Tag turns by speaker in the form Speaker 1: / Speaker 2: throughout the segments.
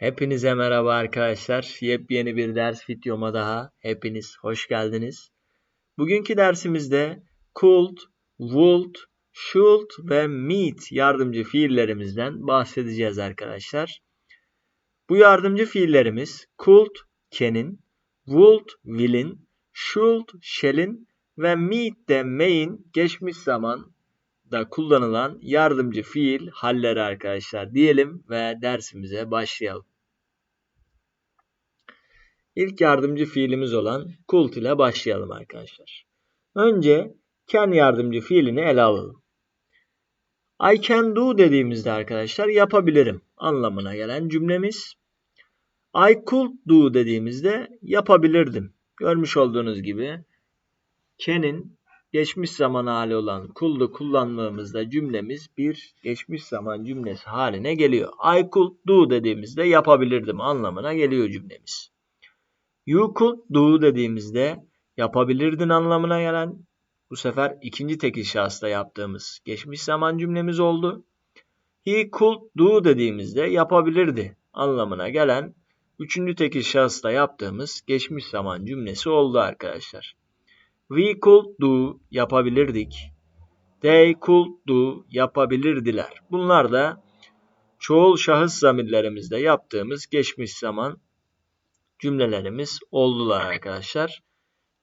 Speaker 1: Hepinize merhaba arkadaşlar. Yepyeni bir ders videoma daha. Hepiniz hoş geldiniz. Bugünkü dersimizde could, would, should ve meet yardımcı fiillerimizden bahsedeceğiz arkadaşlar. Bu yardımcı fiillerimiz could, can'in, would, will'in, should, shall'in ve meet de may'in geçmiş zaman da kullanılan yardımcı fiil halleri arkadaşlar diyelim ve dersimize başlayalım. İlk yardımcı fiilimiz olan kult ile başlayalım arkadaşlar. Önce can yardımcı fiilini ele alalım. I can do dediğimizde arkadaşlar yapabilirim anlamına gelen cümlemiz. I could do dediğimizde yapabilirdim. Görmüş olduğunuz gibi can'in geçmiş zaman hali olan could'u kullandığımızda cümlemiz bir geçmiş zaman cümlesi haline geliyor. I could do dediğimizde yapabilirdim anlamına geliyor cümlemiz. You could do dediğimizde yapabilirdin anlamına gelen bu sefer ikinci tekil şahısta yaptığımız geçmiş zaman cümlemiz oldu. He could do dediğimizde yapabilirdi anlamına gelen üçüncü tekil şahısta yaptığımız geçmiş zaman cümlesi oldu arkadaşlar. We could do yapabilirdik. They could do yapabilirdiler. Bunlar da çoğul şahıs zamirlerimizde yaptığımız geçmiş zaman cümlelerimiz oldular arkadaşlar.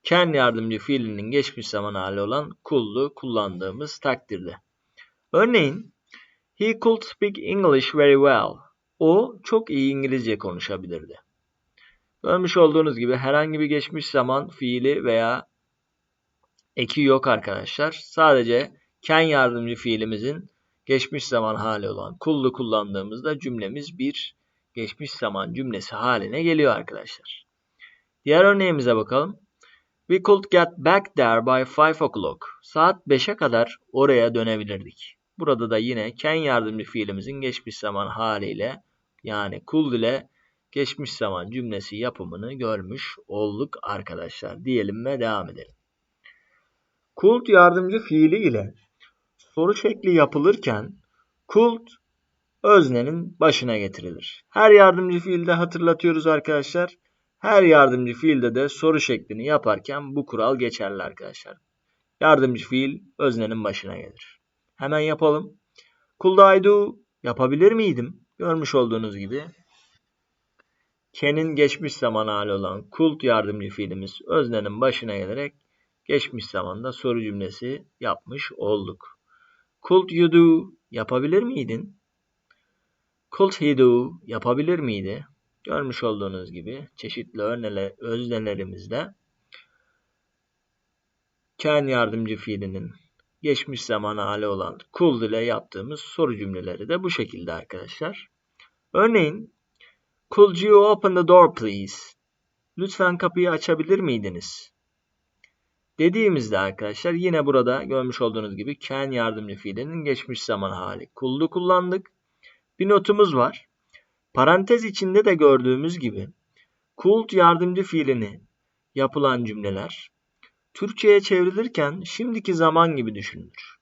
Speaker 1: Can yardımcı fiilinin geçmiş zaman hali olan could'u kullandığımız takdirde. Örneğin He could speak English very well. O çok iyi İngilizce konuşabilirdi. Görmüş olduğunuz gibi herhangi bir geçmiş zaman fiili veya eki yok arkadaşlar. Sadece can yardımcı fiilimizin geçmiş zaman hali olan could'u kullandığımızda cümlemiz bir geçmiş zaman cümlesi haline geliyor arkadaşlar. Diğer örneğimize bakalım. We could get back there by 5 o'clock. Saat 5'e kadar oraya dönebilirdik. Burada da yine can yardımcı fiilimizin geçmiş zaman haliyle yani could ile geçmiş zaman cümlesi yapımını görmüş olduk arkadaşlar. Diyelim ve devam edelim. Could yardımcı fiili ile soru şekli yapılırken could öznenin başına getirilir. Her yardımcı fiilde hatırlatıyoruz arkadaşlar. Her yardımcı fiilde de soru şeklini yaparken bu kural geçerli arkadaşlar. Yardımcı fiil öznenin başına gelir. Hemen yapalım. Could I do? Yapabilir miydim? Görmüş olduğunuz gibi. Can'in geçmiş zaman hali olan could yardımcı fiilimiz öznenin başına gelerek geçmiş zamanda soru cümlesi yapmış olduk. Could you do? Yapabilir miydin? Could he? Yapabilir miydi? Görmüş olduğunuz gibi çeşitli örneler, öznelerimizde can yardımcı fiilinin geçmiş zaman hali olan could ile yaptığımız soru cümleleri de bu şekilde arkadaşlar. Örneğin Could you open the door please? Lütfen kapıyı açabilir miydiniz? Dediğimizde arkadaşlar yine burada görmüş olduğunuz gibi can yardımcı fiilinin geçmiş zaman hali. Could'u kullandık. Bir notumuz var. Parantez içinde de gördüğümüz gibi could yardımcı fiilini yapılan cümleler Türkçe'ye çevrilirken şimdiki zaman gibi düşünülür.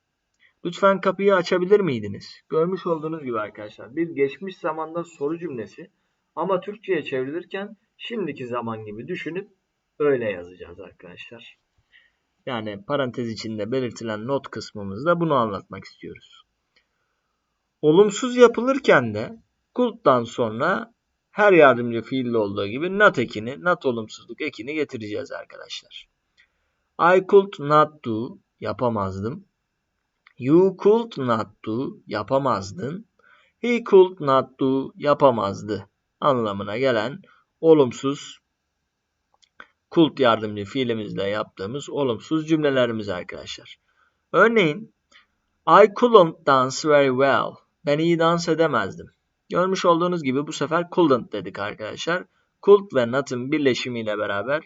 Speaker 1: Lütfen kapıyı açabilir miydiniz? Görmüş olduğunuz gibi arkadaşlar bir geçmiş zamanda soru cümlesi ama Türkçe'ye çevrilirken şimdiki zaman gibi düşünüp öyle yazacağız arkadaşlar. Yani parantez içinde belirtilen not kısmımızda bunu anlatmak istiyoruz. Olumsuz yapılırken de could'dan sonra her yardımcı fiilde olduğu gibi not ekini, not olumsuzluk ekini getireceğiz arkadaşlar. I could not do yapamazdım. You could not do yapamazdın. He could not do yapamazdı anlamına gelen olumsuz kult yardımcı fiilimizle yaptığımız olumsuz cümlelerimiz arkadaşlar. Örneğin I couldn't dance very well. Ben iyi dans edemezdim. Görmüş olduğunuz gibi bu sefer couldn't dedik arkadaşlar. Could ve not'ın birleşimiyle beraber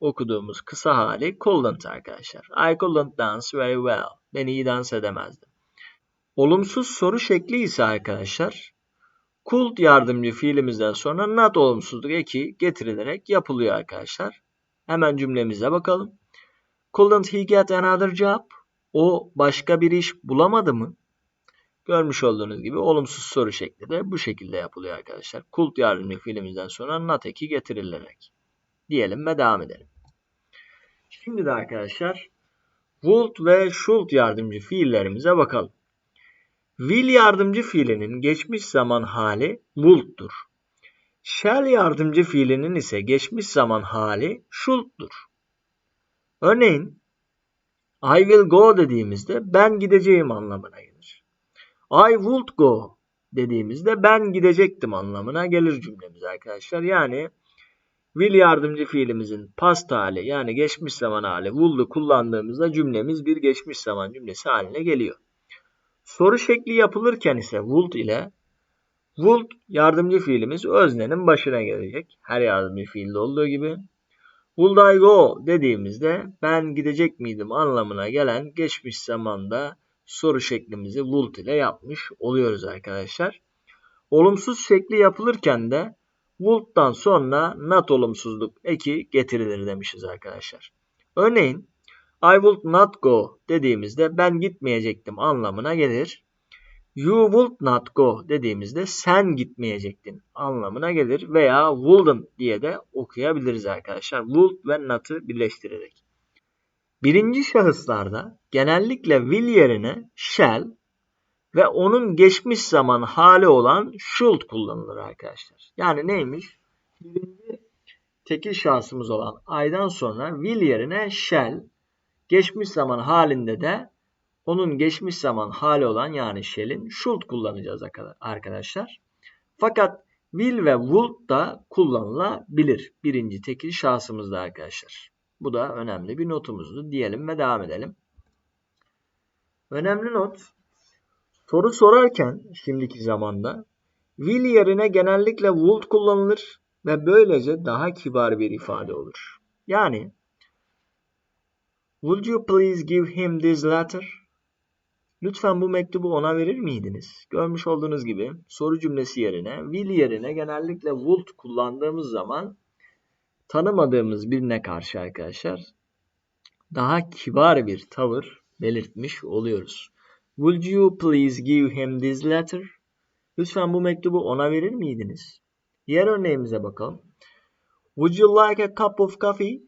Speaker 1: okuduğumuz kısa hali couldn't arkadaşlar. I couldn't dance very well. Ben iyi dans edemezdim. Olumsuz soru şekli ise arkadaşlar could yardımcı fiilimizden sonra not olumsuzluk eki getirilerek yapılıyor arkadaşlar. Hemen cümlemize bakalım. Couldn't he get another job? O başka bir iş bulamadı mı? Görmüş olduğunuz gibi olumsuz soru şekli de bu şekilde yapılıyor arkadaşlar. Kult yardımcı fiilimizden sonra not eki getirilerek. Diyelim ve devam edelim. Şimdi de arkadaşlar would ve should yardımcı fiillerimize bakalım. Will yardımcı fiilinin geçmiş zaman hali would'dur. Shall yardımcı fiilinin ise geçmiş zaman hali should'dur. Örneğin I will go dediğimizde ben gideceğim anlamına gelir. I would go dediğimizde ben gidecektim anlamına gelir cümlemiz arkadaşlar. Yani will yardımcı fiilimizin past hali yani geçmiş zaman hali would'u kullandığımızda cümlemiz bir geçmiş zaman cümlesi haline geliyor. Soru şekli yapılırken ise would ile would yardımcı fiilimiz öznenin başına gelecek. Her yardımcı fiilde olduğu gibi. Would I go dediğimizde ben gidecek miydim anlamına gelen geçmiş zamanda soru şeklimizi would ile yapmış oluyoruz arkadaşlar. Olumsuz şekli yapılırken de would'dan sonra not olumsuzluk eki getirilir demişiz arkadaşlar. Örneğin I would not go dediğimizde ben gitmeyecektim anlamına gelir. You would not go dediğimizde sen gitmeyecektin anlamına gelir veya wouldn't diye de okuyabiliriz arkadaşlar. Would ve not'ı birleştirerek. Birinci şahıslarda genellikle will yerine shall ve onun geçmiş zaman hali olan should kullanılır arkadaşlar. Yani neymiş? Birinci tekil şahsımız olan I'dan sonra will yerine shall, geçmiş zaman halinde de onun geçmiş zaman hali olan yani shall'in should kullanacağız arkadaşlar. Fakat will ve would da kullanılabilir. Birinci tekil şahsımızda arkadaşlar. Bu da önemli bir notumuzdu diyelim ve devam edelim. Önemli not soru sorarken şimdiki zamanda will yerine genellikle would kullanılır ve böylece daha kibar bir ifade olur. Yani Would you please give him this letter? Lütfen bu mektubu ona verir miydiniz? Görmüş olduğunuz gibi soru cümlesi yerine will yerine genellikle would kullandığımız zaman tanımadığımız birine karşı arkadaşlar daha kibar bir tavır belirtmiş oluyoruz. Would you please give him this letter? Lütfen bu mektubu ona verir miydiniz? Diğer örneğimize bakalım. Would you like a cup of coffee?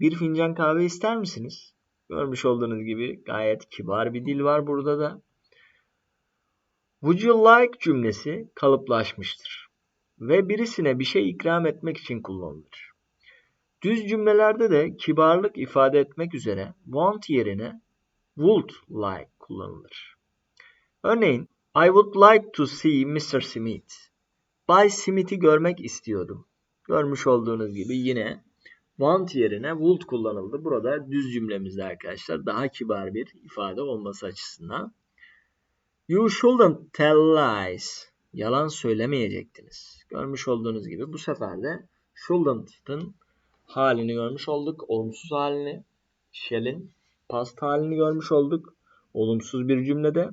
Speaker 1: Bir fincan kahve ister misiniz? Görmüş olduğunuz gibi gayet kibar bir dil var burada da. Would you like cümlesi kalıplaşmıştır ve birisine bir şey ikram etmek için kullanılır. Düz cümlelerde de kibarlık ifade etmek üzere want yerine would like kullanılır. Örneğin I would like to see Mr. Smith. Bay Smith'i görmek istiyordum. Görmüş olduğunuz gibi yine want yerine would kullanıldı. Burada düz cümlemizde arkadaşlar daha kibar bir ifade olması açısından. You shouldn't tell lies. Yalan söylemeyecektiniz. Görmüş olduğunuz gibi bu sefer de shouldn't'ın halini görmüş olduk. Olumsuz halini. Shall'in past halini görmüş olduk. Olumsuz bir cümlede.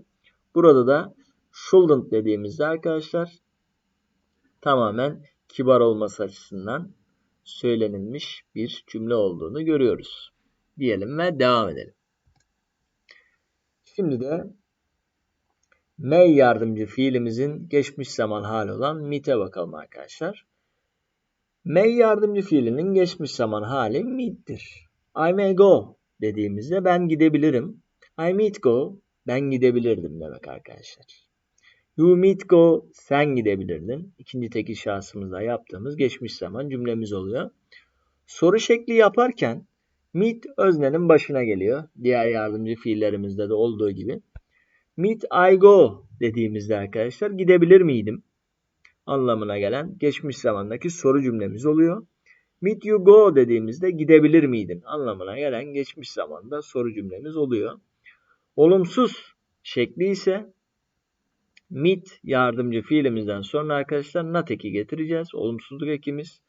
Speaker 1: Burada da shouldn't dediğimizde arkadaşlar tamamen kibar olması açısından söylenilmiş bir cümle olduğunu görüyoruz. Diyelim ve devam edelim. Şimdi de may yardımcı fiilimizin geçmiş zaman hali olan meet'e bakalım arkadaşlar. May yardımcı fiilinin geçmiş zaman hali meet'tir. I may go dediğimizde ben gidebilirim. I meet go ben gidebilirdim demek arkadaşlar. You meet go sen gidebilirdin. İkinci tekil şahsımızda yaptığımız geçmiş zaman cümlemiz oluyor. Soru şekli yaparken meet öznenin başına geliyor. Diğer yardımcı fiillerimizde de olduğu gibi. Meet I go dediğimizde arkadaşlar gidebilir miydim? Anlamına gelen geçmiş zamandaki soru cümlemiz oluyor. Meet you go dediğimizde gidebilir miydin? Anlamına gelen geçmiş zamanda soru cümlemiz oluyor. Olumsuz şekli ise meet yardımcı fiilimizden sonra arkadaşlar not eki getireceğiz. Olumsuzluk ekimiz.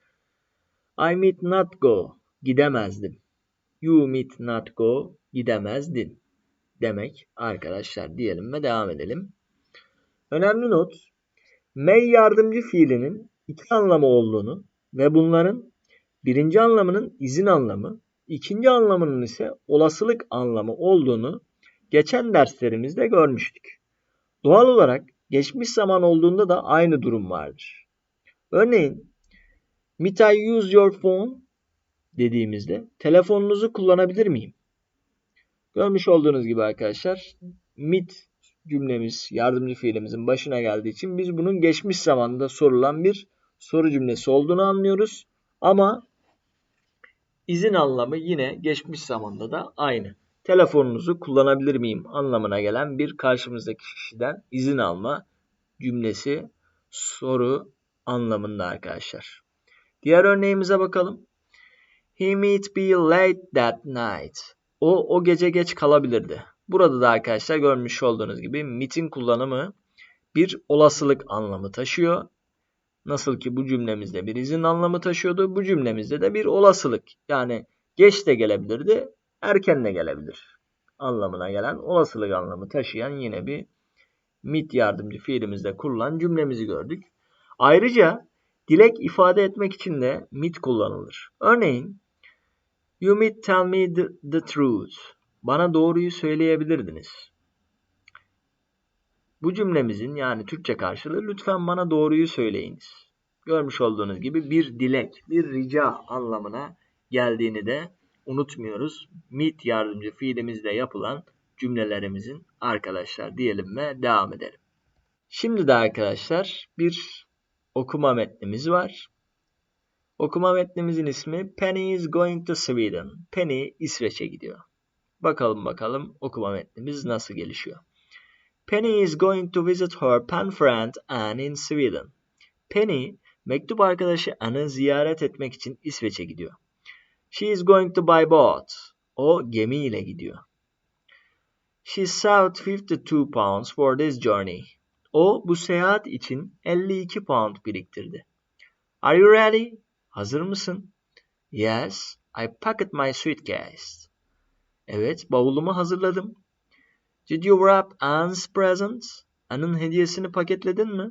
Speaker 1: I meet not go. Gidemezdim. You meet not go. Gidemezdin. Demek arkadaşlar diyelim ve devam edelim. Önemli not. May yardımcı fiilinin iki anlamı olduğunu ve bunların birinci anlamının izin anlamı, ikinci anlamının ise olasılık anlamı olduğunu geçen derslerimizde görmüştük. Doğal olarak geçmiş zaman olduğunda da aynı durum vardır. Örneğin Might I use your phone dediğimizde telefonunuzu kullanabilir miyim? Görmüş olduğunuz gibi arkadaşlar mit cümlemiz yardımcı fiilimizin başına geldiği için biz bunun geçmiş zamanda sorulan bir soru cümlesi olduğunu anlıyoruz. Ama izin anlamı yine geçmiş zamanda da aynı. Telefonunuzu kullanabilir miyim anlamına gelen bir karşımızdaki kişiden izin alma cümlesi soru anlamında arkadaşlar. Diğer örneğimize bakalım. He might be late that night. O o gece geç kalabilirdi. Burada da arkadaşlar görmüş olduğunuz gibi might'in kullanımı bir olasılık anlamı taşıyor. Nasıl ki bu cümlemizde bir izin anlamı taşıyordu. Bu cümlemizde de bir olasılık. Yani geç de gelebilirdi, erken de gelebilir anlamına gelen olasılık anlamı taşıyan yine bir mit yardımcı fiilimizde kurulan cümlemizi gördük. Ayrıca dilek ifade etmek için de mit kullanılır. Örneğin You might tell me the, the truth. Bana doğruyu söyleyebilirdiniz. Bu cümlemizin yani Türkçe karşılığı lütfen bana doğruyu söyleyiniz. Görmüş olduğunuz gibi bir dilek, bir rica anlamına geldiğini de unutmuyoruz. Meet yardımcı fiilimizde yapılan cümlelerimizin arkadaşlar diyelim ve devam edelim. Şimdi de arkadaşlar bir okuma metnimiz var. Okuma metnimizin ismi Penny is going to Sweden. Penny İsveç'e gidiyor. Bakalım bakalım okuma metnimiz nasıl gelişiyor. Penny is going to visit her pen friend Anne in Sweden. Penny, mektup arkadaşı Anne'ı ziyaret etmek için İsveç'e gidiyor. She is going to buy boat. O gemiyle gidiyor. She saved 52 pounds for this journey. O bu seyahat için 52 pound biriktirdi. Are you ready? Hazır mısın? Yes, I packed my suitcase. Evet, bavulumu hazırladım. Did you wrap Anne's presents? Anne'ın hediyesini paketledin mi?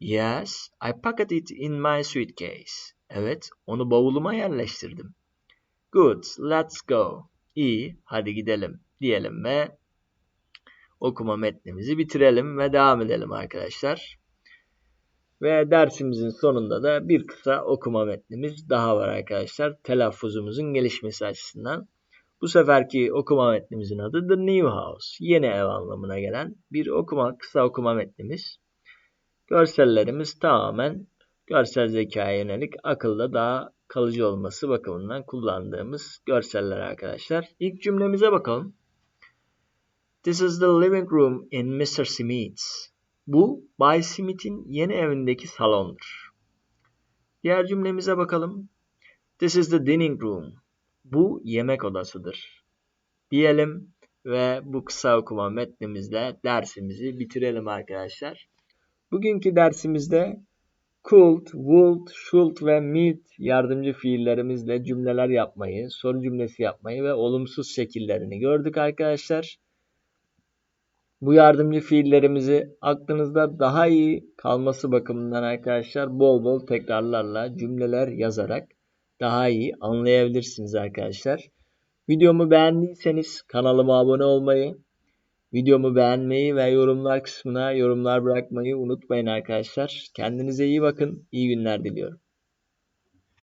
Speaker 1: Yes, I packed it in my suitcase. Evet, onu bavuluma yerleştirdim. Good, let's go. İyi, hadi gidelim diyelim ve okuma metnimizi bitirelim ve devam edelim arkadaşlar. Ve dersimizin sonunda da bir kısa okuma metnimiz daha var arkadaşlar. Telaffuzumuzun gelişmesi açısından. Bu seferki okuma metnimizin adı The New House. Yeni ev anlamına gelen bir okuma, kısa okuma metnimiz. Görsellerimiz tamamen görsel zekaya yönelik akılda daha kalıcı olması bakımından kullandığımız görseller arkadaşlar. İlk cümlemize bakalım. This is the living room in Mr. Smith's. Bu Bay Smith'in yeni evindeki salondur. Diğer cümlemize bakalım. This is the dining room. Bu yemek odasıdır. Diyelim ve bu kısa okuma metnimizle dersimizi bitirelim arkadaşlar. Bugünkü dersimizde kult, would, should ve meet yardımcı fiillerimizle cümleler yapmayı, soru cümlesi yapmayı ve olumsuz şekillerini gördük arkadaşlar. Bu yardımcı fiillerimizi aklınızda daha iyi kalması bakımından arkadaşlar bol bol tekrarlarla cümleler yazarak daha iyi anlayabilirsiniz arkadaşlar. Videomu beğendiyseniz kanalıma abone olmayı, videomu beğenmeyi ve yorumlar kısmına yorumlar bırakmayı unutmayın arkadaşlar. Kendinize iyi bakın. İyi günler diliyorum.